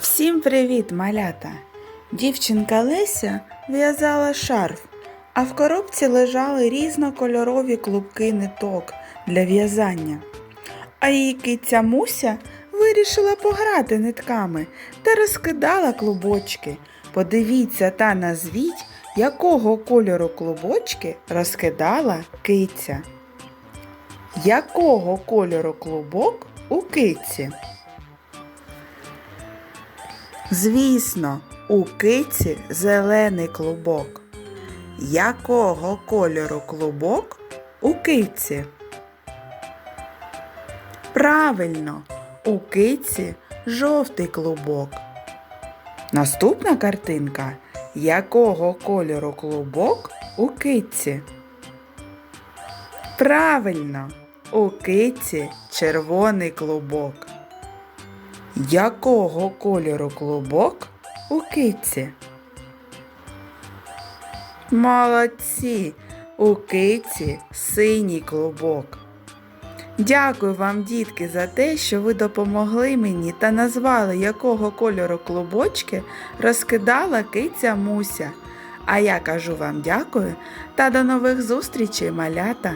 Всім привіт, малята! Дівчинка Леся в'язала шарф, а в коробці лежали різнокольорові клубки ниток для в'язання. А її киця Муся вирішила пограти нитками та розкидала клубочки. Подивіться та назвіть, якого кольору клубочки розкидала киця. Якого кольору клубок у киці? Звісно, у киці зелений клубок. Якого кольору клубок у киці? Правильно, у киці жовтий клубок. Наступна картинка. Якого кольору клубок у киці? Правильно, у киці червоний клубок. Якого кольору клубок у киці? Молодці! У киці синій клубок. Дякую вам, дітки, за те, що ви допомогли мені та назвали, якого кольору клубочки розкидала киця Муся. А я кажу вам дякую та до нових зустрічей, малята!